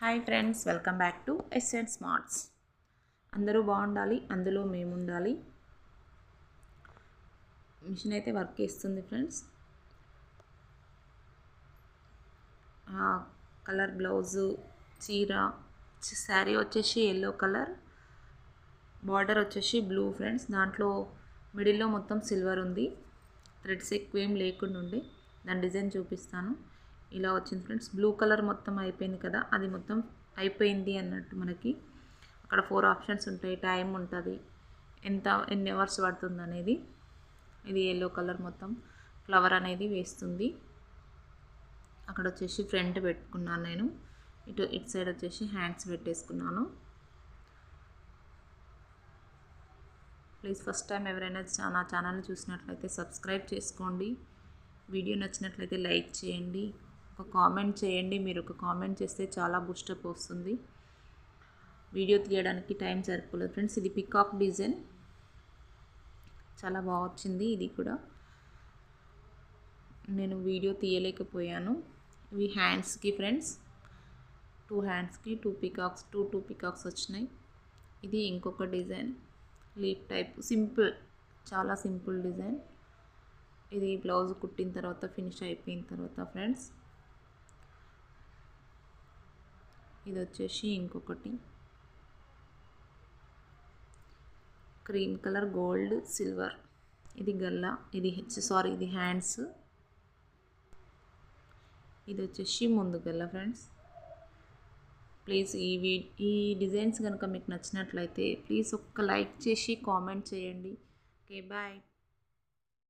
Hi friends welcome back to SN smarts. అందరూ బాగుండాలి అందులో మేము ఉండాలి మిషన్ అయితే వర్క్ చేస్తుంది ఫ్రెండ్స్. కలర్ బ్లౌజు చీర శారీ వచ్చేసి ఎల్లో కలర్. బార్డర్ వచ్చేసి బ్లూ ఫ్రెండ్స్. దాంట్లో మిడిల్లో మొత్తం సిల్వర్ ఉంది. థ్రెడ్స్ ఎక్కువ ఏం లేకుండా ఉండే దాని డిజైన్ చూపిస్తాను. ఇలా వచ్చింది ఫ్రెండ్స్. బ్లూ కలర్ మొత్తం అయిపోయింది కదా అది మొత్తం అయిపోయింది అన్నట్టు మనకి అక్కడ ఫోర్ ఆప్షన్స్ ఉంటాయి. టైం ఉంటుంది ఎంత ఎన్ని అవర్స్ పడుతుంది అనేది. ఇది ఎల్లో కలర్ మొత్తం ఫ్లవర్ అనేది వేస్తుంది. అక్కడ వచ్చేసి ఫ్రంట్ పెట్టుకున్నాను నేను. ఇటు ఇటు సైడ్ వచ్చేసి హ్యాండ్స్ పెట్టేసుకున్నాను. ప్లీజ్ ఫస్ట్ టైం ఎవరైనా నా ఛానల్ని చూసినట్లయితే సబ్స్క్రైబ్ చేసుకోండి. వీడియో నచ్చినట్లయితే లైక్ చేయండి. ఒక కామెంట్ చేయండి. మీరు ఒక కామెంట్ చేస్తే చాలా బూస్టప్ వస్తుంది. వీడియో తీయడానికి టైం సరిపోలేదు ఫ్రెండ్స్. ఇది పికాక్ డిజైన్. చాలా బాగా వచ్చింది ఇది కూడా. నేను వీడియో తీయలేకపోయాను. ఇవి హ్యాండ్స్కి ఫ్రెండ్స్. టూ హ్యాండ్స్కి two peacocks two two peacocks వచ్చినాయి. ఇది ఇంకొక డిజైన్. Leaf type. సింపుల్. చాలా సింపుల్ డిజైన్. ఇది బ్లౌజ్ కుట్టిన తర్వాత ఫినిష్ అయిపోయిన తర్వాత ఫ్రెండ్స్. ఇది వచ్చేసి ఇంకొకటి. Cream colour gold silver. ఇది గల్లా ఇది సారీ ఇది హ్యాండ్స్. ఇది వచ్చేసి ముందు గల్లా ఫ్రెండ్స్. ప్లీజ్ ఈ వీ ఈ డిజైన్స్ కనుక మీకు నచ్చినట్లయితే ప్లీజ్ ఒక్క లైక్ చేసి కామెంట్ చేయండి. Okay bye.